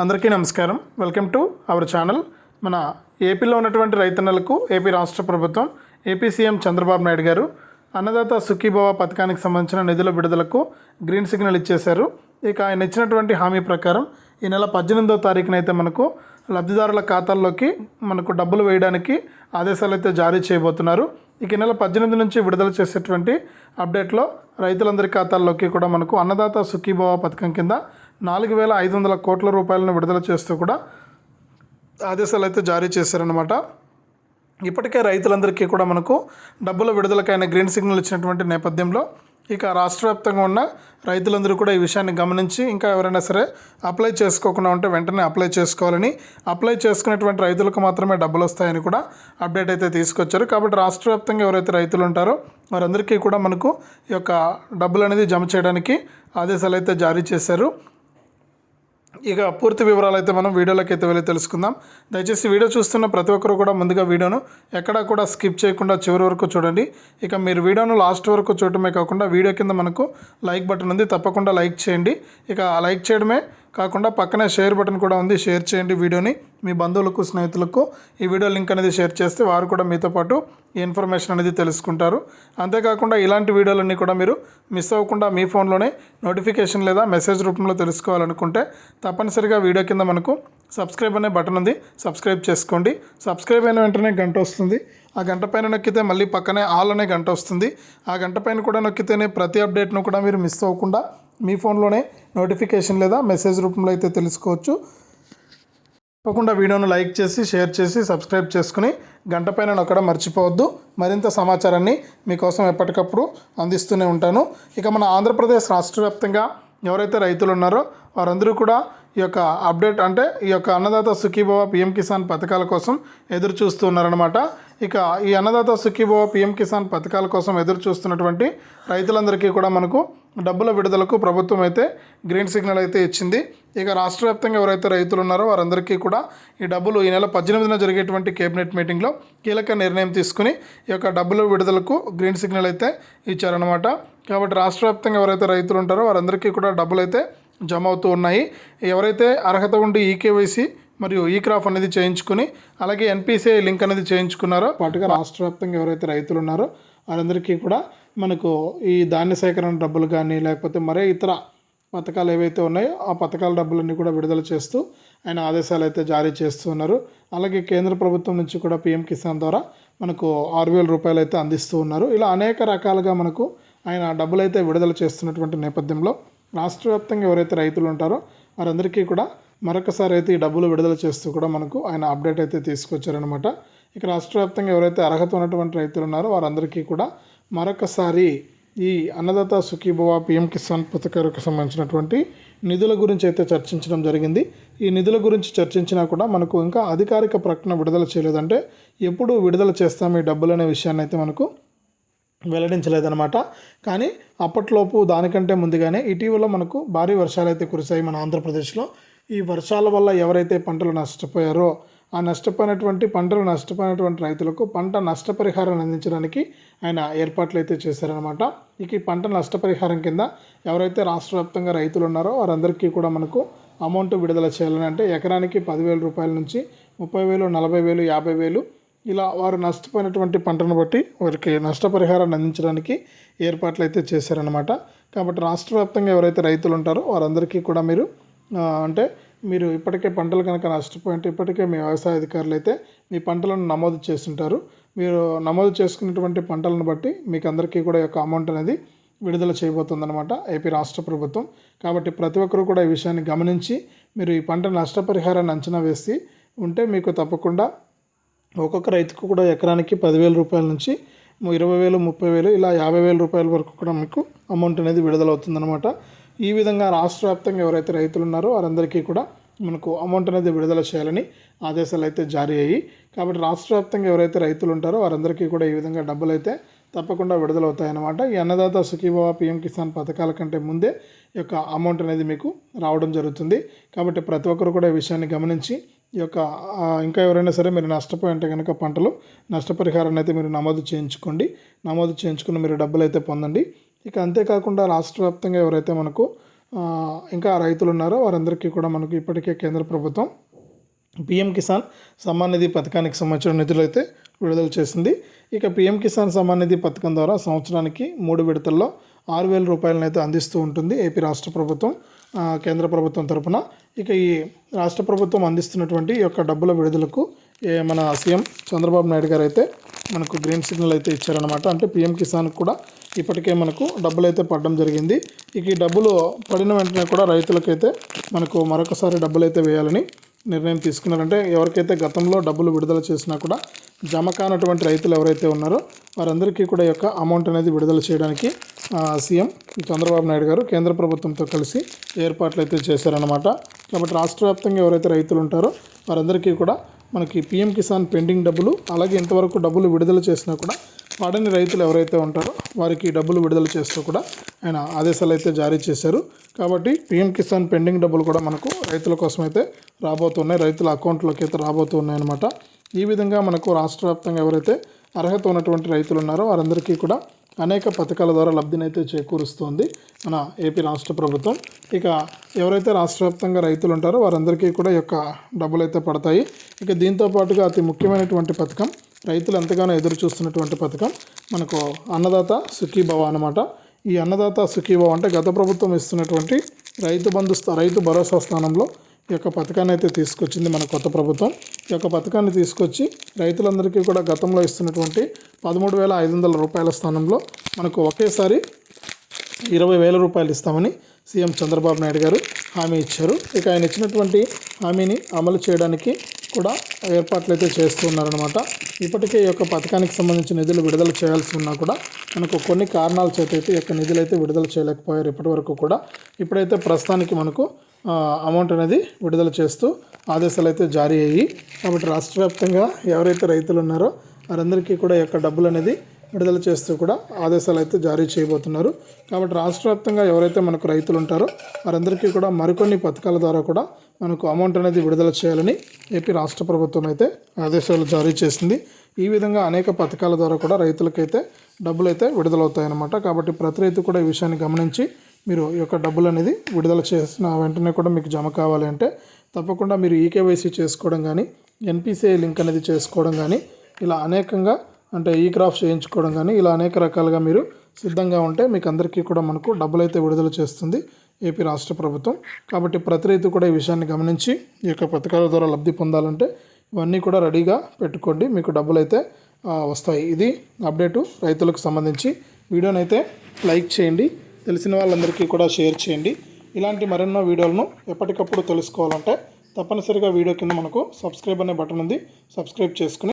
అందరికీ నమస్కారం. Welcome to our channel. మన ఏపీలో ఉన్నటువంటి రైతన్నలకు ఏపీ రాష్ట్ర ప్రభుత్వం ఏపీ సీఎం చంద్రబాబు నాయుడు గారు అన్నదాత సుఖీభవ పథకానికి సంబంధించిన నిధుల విడుదలకు గ్రీన్ సిగ్నల్ ఇచ్చేశారు. ఇక ఆయన ఇచ్చినటువంటి హామీ ప్రకారం ఈ నెల పద్దెనిమిదో తారీఖున అయితే మనకు లబ్ధిదారుల ఖాతాల్లోకి మనకు డబ్బులు వేయడానికి ఆదేశాలు అయితే జారీ చేయబోతున్నారు. ఇక ఈ నెల పద్దెనిమిది నుంచి విడుదల చేసేటువంటి అప్డేట్లో రైతులందరి ఖాతాల్లోకి కూడా మనకు అన్నదాత సుఖీభవ పథకం కింద నాలుగు వేల ఐదు వందల కోట్ల రూపాయలను విడుదల చేస్తూ కూడా ఆదేశాలు అయితే జారీ చేశారనమాట ఇప్పటికే రైతులందరికీ కూడా మనకు డబ్బుల విడుదలకైన గ్రీన్ సిగ్నల్ ఇచ్చినటువంటి నేపథ్యంలో ఇక రాష్ట్ర వ్యాప్తంగా ఉన్న రైతులందరూ కూడా ఈ విషయాన్ని గమనించి ఇంకా ఎవరైనా సరే అప్లై చేసుకోకుండా ఉంటే వెంటనే అప్లై చేసుకోవాలని అప్లై చేసుకునేటువంటి రైతులకు మాత్రమే డబ్బులు వస్తాయని కూడా అప్డేట్ అయితే తీసుకొచ్చారు. కాబట్టి రాష్ట్ర వ్యాప్తంగా ఎవరైతే రైతులు ఉంటారో వారందరికీ కూడా మనకు ఈ యొక్క డబ్బులు అనేది జమ చేయడానికి ఆదేశాలు అయితే జారీ చేశారు. ఇక పూర్తి వివరాలు అయితే మనం వీడియోలోకి అయితే వెళ్ళి తెలుసుకుందాం. దయచేసి వీడియో చూస్తున్న ప్రతి ఒక్కరు కూడా ముందుగా వీడియోను ఎక్కడా కూడా స్కిప్ చేయకుండా చివరి వరకు చూడండి. ఇక మీరు వీడియోను లాస్ట్ వరకు చూడటమే కాకుండా వీడియో కింద మనకు లైక్ బటన్ ఉంది తప్పకుండా లైక్ చేయండి. ఇక లైక్ చేయడమే కాకుండా పక్కనే షేర్ బటన్ కూడా ఉంది. షేర్ చేయండి వీడియోని. మీ బంధువులకు స్నేహితులకు ఈ వీడియో లింక్ అనేది షేర్ చేస్తే వారు కూడా మీతో పాటు ఈ ఇన్ఫర్మేషన్ అనేది తెలుసుకుంటారు. అంతేకాకుండా ఇలాంటి వీడియోలన్నీ కూడా మీరు మిస్ అవ్వకుండా మీ ఫోన్లోనే నోటిఫికేషన్ లేదా మెసేజ్ రూపంలో తెలుసుకోవాలనుకుంటే తప్పనిసరిగా వీడియో కింద మనకు సబ్స్క్రైబ్ అనే బటన్ ఉంది. సబ్స్క్రైబ్ చేసుకోండి. సబ్స్క్రైబ్ అయిన వెంటనే గంట వస్తుంది. ఆ గంట పైన నొక్కితే మళ్ళీ పక్కనే ఆల్ అనే గంట వస్తుంది. ఆ గంట పైన కూడా నొక్కితేనే ప్రతి అప్డేట్ను కూడా మీరు మిస్ అవ్వకుండా మీ ఫోన్లోనే నోటిఫికేషన్ లేదా మెసేజ్ రూపంలో అయితే తెలుసుకోవచ్చు. తప్పకుండా వీడియోను లైక్ చేసి షేర్ చేసి సబ్స్క్రైబ్ చేసుకుని గంట పైన నొక్కడం మర్చిపోవద్దు. మరింత సమాచారాన్ని మీకోసం ఎప్పటికప్పుడు అందిస్తూనే ఉంటాను. ఇక మన ఆంధ్రప్రదేశ్ రాష్ట్ర వ్యాప్తంగా ఎవరైతే రైతులు ఉన్నారో వారందరూ కూడా ఈ యొక్క అప్డేట్ అంటే ఈ యొక్క అన్నదాత సుఖీభవ పిఎం కిసాన్ పథకాల కోసం ఎదురు చూస్తూ ఉన్నారనమాట ఇక ఈ అన్నదాత సుఖీభవ పిఎం కిసాన్ పథకాల కోసం ఎదురు చూస్తున్నటువంటి రైతులందరికీ కూడా మనకు డబ్బుల విడుదలకు ప్రభుత్వం అయితే గ్రీన్ సిగ్నల్ అయితే ఇచ్చింది. ఇక రాష్ట్ర వ్యాప్తంగా ఎవరైతే రైతులు ఉన్నారో వారందరికీ కూడా ఈ డబ్బులు ఈ నెల పద్దెనిమిదిన జరిగేటువంటి కేబినెట్ మీటింగ్లో కీలక నిర్ణయం తీసుకుని ఈ యొక్క డబ్బుల విడుదలకు గ్రీన్ సిగ్నల్ అయితే ఇచ్చారనమాట కాబట్టి రాష్ట్ర వ్యాప్తంగా ఎవరైతే రైతులు ఉంటారో వారందరికీ కూడా డబ్బులు అయితే జమ అవుతూ ఉన్నాయి. ఎవరైతే అర్హత ఉండి ఈకేవైసీ మరియు ఈ క్రాఫ్ అనేది చేయించుకుని అలాగే ఎన్పిసిఐ లింక్ అనేది చేయించుకున్నారో పాటుగా రాష్ట్ర వ్యాప్తంగా ఎవరైతే రైతులు ఉన్నారో వారందరికీ కూడా మనకు ఈ ధాన్య సేకరణ డబ్బులు కానీ లేకపోతే మరే ఇతర పథకాలు ఏవైతే ఉన్నాయో ఆ పథకాల డబ్బులన్నీ కూడా విడుదల చేస్తూ ఆయన ఆదేశాలు అయితే జారీ చేస్తూ ఉన్నారు. అలాగే కేంద్ర ప్రభుత్వం నుంచి కూడా పిఎం కిసాన్ ద్వారా మనకు ఆరు వేల రూపాయలు అయితే అందిస్తూ ఉన్నారు. ఇలా అనేక రకాలుగా మనకు ఆయన డబ్బులు అయితే విడుదల చేస్తున్నటువంటి నేపథ్యంలో రాష్ట్ర వ్యాప్తంగా ఎవరైతే రైతులు ఉంటారో వారందరికీ కూడా మరొకసారి అయితే ఈ డబ్బులు విడుదల చేస్తూ కూడా మనకు ఆయన అప్డేట్ అయితే తీసుకొచ్చారనమాట ఇక రాష్ట్ర వ్యాప్తంగా ఎవరైతే అర్హత ఉన్నటువంటి రైతులు ఉన్నారో వారందరికీ కూడా మరొకసారి ఈ అన్నదాత సుఖీభవ పిఎం కిసాన్ పథకాలకు సంబంధించినటువంటి నిధుల గురించి అయితే చర్చించడం జరిగింది. ఈ నిధుల గురించి చర్చించినా కూడా మనకు ఇంకా అధికారిక ప్రకటన విడుదల చేయలేదంటే ఎప్పుడు విడుదల చేస్తాం ఈ డబ్బులు అనే విషయాన్ని అయితే మనకు వెల్లడించలేదన్నమాట. కానీ అప్పట్లోపు దానికంటే ముందుగానే ఇటీవల మనకు భారీ వర్షాలు అయితే కురిశాయి మన ఆంధ్రప్రదేశ్లో. ఈ వర్షాల వల్ల ఎవరైతే పంటలు నష్టపోయారో ఆ నష్టపోయినటువంటి పంటలు నష్టపోయినటువంటి రైతులకు పంట నష్టపరిహారాన్ని అందించడానికి ఆయన ఏర్పాట్లు అయితే చేశారనమాట ఇక ఈ పంట నష్టపరిహారం కింద ఎవరైతే రాష్ట్ర వ్యాప్తంగా రైతులు ఉన్నారో వారందరికీ కూడా మనకు అమౌంట్ విడుదల చేయాలని అంటే ఎకరానికి పదివేల రూపాయల నుంచి ముప్పై వేలు నలభై వేలు యాభై వేలు ఇలా వారు నష్టపోయినటువంటి పంటను బట్టి వారికి నష్టపరిహారాన్ని అందించడానికి ఏర్పాట్లు అయితే చేశారనమాట కాబట్టి రాష్ట్ర వ్యాప్తంగా ఎవరైతే రైతులు ఉంటారో వారందరికీ కూడా మీరు అంటే మీరు ఇప్పటికే పంటలు కనుక నష్టపోయింటే ఇప్పటికే మీ వ్యవసాయ అధికారులు అయితే మీ పంటలను నమోదు చేస్తుంటారు. మీరు నమోదు చేసుకున్నటువంటి పంటలను బట్టి మీకు అందరికీ కూడా యొక్క అమౌంట్ అనేది విడుదల చేయబోతుందన్నమాట ఏపీ రాష్ట్ర ప్రభుత్వం. కాబట్టి ప్రతి ఒక్కరూ కూడా ఈ విషయాన్ని గమనించి మీరు ఈ పంట నష్టపరిహారాన్ని అంచనా వేసి ఉంటే మీకు తప్పకుండా ఒక్కొక్క రైతుకు కూడా ఎకరానికి పదివేల రూపాయల నుంచి ఇరవై వేలు ముప్పై వేలు ఇలా యాభై వేల రూపాయల వరకు కూడా మీకు అమౌంట్ అనేది విడుదలవుతుందన్నమాట. ఈ విధంగా రాష్ట్ర వ్యాప్తంగా ఎవరైతే రైతులు ఉన్నారో వారందరికీ కూడా మనకు అమౌంట్ అనేది విడుదల చేయాలని ఆదేశాలు అయితే జారీ అయ్యి కాబట్టి రాష్ట్ర వ్యాప్తంగా ఎవరైతే రైతులు ఉంటారో వారందరికీ కూడా ఈ విధంగా డబ్బులు అయితే తప్పకుండా విడుదలవుతాయన్నమాట. ఈ అన్నదాత సుఖీభవ పిఎం కిసాన్ పథకాల కంటే ముందే యొక్క అమౌంట్ అనేది మీకు రావడం జరుగుతుంది. కాబట్టి ప్రతి ఒక్కరు కూడా ఈ విషయాన్ని గమనించి ఈ యొక్క ఇంకా ఎవరైనా సరే మీరు నష్టపోయి ఉంటే కనుక పంటలు నష్టపరిహారాన్ని అయితే మీరు నమోదు చేయించుకోండి. నమోదు చేయించుకుని మీరు డబ్బులు అయితే పొందండి. ఇక అంతేకాకుండా రాష్ట్ర వ్యాప్తంగా ఎవరైతే మనకు ఇంకా రైతులు ఉన్నారో వారందరికీ కూడా మనకు ఇప్పటికే కేంద్ర ప్రభుత్వం పిఎం కిసాన్ సమ్మాన్ నిధి పథకానికి సంబంధించిన నిధులు అయితే విడుదల చేసింది. ఇక పిఎం కిసాన్ సమ్మాన్ నిధి పథకం ద్వారా సంవత్సరానికి మూడు విడతల్లో ఆరు వేల రూపాయలను అయితే అందిస్తూ ఉంటుంది ఏపీ రాష్ట్ర ప్రభుత్వం. కేంద్ర ప్రభుత్వం తరపున ఇక ఈ రాష్ట్ర ప్రభుత్వం అందిస్తున్నటువంటి ఈ యొక్క డబ్బుల విడుదలకు ఏ మన సీఎం చంద్రబాబు నాయుడు గారు అయితే మనకు గ్రీన్ సిగ్నల్ అయితే ఇచ్చారనమాట అంటే పిఎం కిసాన్ కూడా ఇప్పటికే మనకు డబ్బులు అయితే పడడం జరిగింది. ఇక ఈ డబ్బులు పడిన వెంటనే కూడా రైతులకైతే మనకు మరొకసారి డబ్బులు అయితే వేయాలని నిర్ణయం తీసుకున్నారంటే ఎవరికైతే గతంలో డబ్బులు విడుదల చేసినా కూడా జమ కానటువంటి రైతులు ఎవరైతే ఉన్నారో వారందరికీ కూడా యొక్క అమౌంట్ అనేది విడుదల చేయడానికి సీఎం చంద్రబాబు నాయుడు గారు కేంద్ర ప్రభుత్వంతో కలిసి ఏర్పాట్లు అయితే చేశారనమాట కాబట్టి రాష్ట్ర వ్యాప్తంగా ఎవరైతే రైతులు ఉంటారో వారందరికీ కూడా మనకి పిఎం కిసాన్ పెండింగ్ డబ్బులు అలాగే ఇంతవరకు డబ్బులు విడుదల చేసినా కూడా పడని రైతులు ఎవరైతే ఉంటారో వారికి డబ్బులు విడుదల చేస్తూ కూడా ఆయన ఆదేశాలు అయితే జారీ చేశారు. కాబట్టి పిఎం కిసాన్ పెండింగ్ డబ్బులు కూడా మనకు రైతుల కోసం అయితే రాబోతున్నాయి. రైతుల అకౌంట్లోకి అయితే రాబోతున్నాయి అనమాట ఈ విధంగా మనకు రాష్ట్ర వ్యాప్తంగా ఎవరైతే అర్హత ఉన్నటువంటి రైతులు ఉన్నారో వారందరికీ కూడా అనేక పథకాల ద్వారా లబ్ధినైతే చేకూరుస్తోంది మన ఏపీ రాష్ట్ర ప్రభుత్వం. ఇక ఎవరైతే రాష్ట్ర వ్యాప్తంగా రైతులు ఉంటారో వారందరికీ కూడా ఈ యొక్క డబ్బులు అయితే పడతాయి. ఇక దీంతో పాటుగా అతి ముఖ్యమైనటువంటి పథకం రైతులు ఎంతగానో ఎదురు చూస్తున్నటువంటి పథకం మనకు అన్నదాత సుఖీభవ అనమాట ఈ అన్నదాత సుఖీభవ అంటే గత ప్రభుత్వం ఇస్తున్నటువంటి రైతు బంధు స్థా- రైతు భరోసా స్థానంలో ఈ యొక్క పథకాన్ని అయితే తీసుకొచ్చింది మన కొత్త ప్రభుత్వం. ఈ యొక్క పథకాన్ని తీసుకొచ్చి రైతులందరికీ కూడా గతంలో ఇస్తున్నటువంటి పదమూడు వేల ఐదు వందల రూపాయల స్థానంలో మనకు ఒకేసారి ఇరవై వేల రూపాయలు ఇస్తామని సీఎం చంద్రబాబు నాయుడు గారు హామీ ఇచ్చారు. ఇక ఆయన ఇచ్చినటువంటి హామీని అమలు చేయడానికి కూడా ఏర్పాట్లు అయితే చేస్తూ ఉన్నారనమాట ఇప్పటికే ఈ యొక్క పథకానికి సంబంధించిన నిధులు విడుదల చేయాల్సి ఉన్నా కూడా మనకు కొన్ని కారణాల చేత అయితే ఈ యొక్క నిధులు అయితే విడుదల చేయలేకపోయారు. ఇప్పటి వరకు కూడా ఇప్పుడైతే ప్రస్తుతానికి మనకు అమౌంట్ అనేది విడుదల చేస్తూ ఆదేశాలు అయితే జారీ అయ్యి కాబట్టి రాష్ట్ర వ్యాప్తంగా ఎవరైతే రైతులు ఉన్నారో వారందరికీ కూడా ఈ యొక్క డబ్బులు అనేది విడుదల చేస్తూ కూడా ఆదేశాలు అయితే జారీ చేయబోతున్నారు. కాబట్టి రాష్ట్ర వ్యాప్తంగా ఎవరైతే మనకు రైతులు ఉంటారో వారందరికీ కూడా మరికొన్ని పథకాల ద్వారా కూడా మనకు అమౌంట్ అనేది విడుదల చేయాలని ఏపీ రాష్ట్ర ప్రభుత్వం అయితే ఆదేశాలు జారీ చేసింది. ఈ విధంగా అనేక పథకాల ద్వారా కూడా రైతులకైతే డబ్బులు అయితే విడుదలవుతాయన్నమాట. కాబట్టి ప్రతి రైతు కూడా ఈ విషయాన్ని గమనించి మీరు ఈ యొక్క డబ్బులు అనేది విడుదల చేసిన వెంటనే కూడా మీకు జమ కావాలి అంటే తప్పకుండా మీరు ఈకేవైసీ చేసుకోవడం కానీ ఎన్పిసిఐ లింక్ అనేది చేసుకోవడం కానీ ఇలా అనేకంగా అంటే ఈ క్రాఫ్ చేయించుకోవడం కానీ ఇలా అనేక రకాలుగా మీరు సిద్ధంగా ఉంటే మీకు అందరికీ కూడా మనకు డబ్బులు అయితే విడుదల చేస్తుంది ఏపీ రాష్ట్ర ప్రభుత్వం. కాబట్టి ప్రతి రైతు కూడా ఈ విషయాన్ని గమనించి ఈ యొక్క పథకాల ద్వారా లబ్ధి పొందాలంటే ఇవన్నీ కూడా రెడీగా పెట్టుకోండి. మీకు డబ్బులు అయితే వస్తాయి. ఇది అప్డేటు రైతులకు సంబంధించి. వీడియోని అయితే లైక్ చేయండి. తెలిసిన వాళ్ళందరికీ కూడా షేర్ చేయండి. ఇలాంటి మరెన్నో వీడియోలను ఎప్పటికప్పుడు తెలుసుకోవాలంటే తప్పనిసరిగా వీడియో కింద మనకు సబ్స్క్రైబ్ అనే బటన్ ఉంది. సబ్స్క్రైబ్ చేసుకుని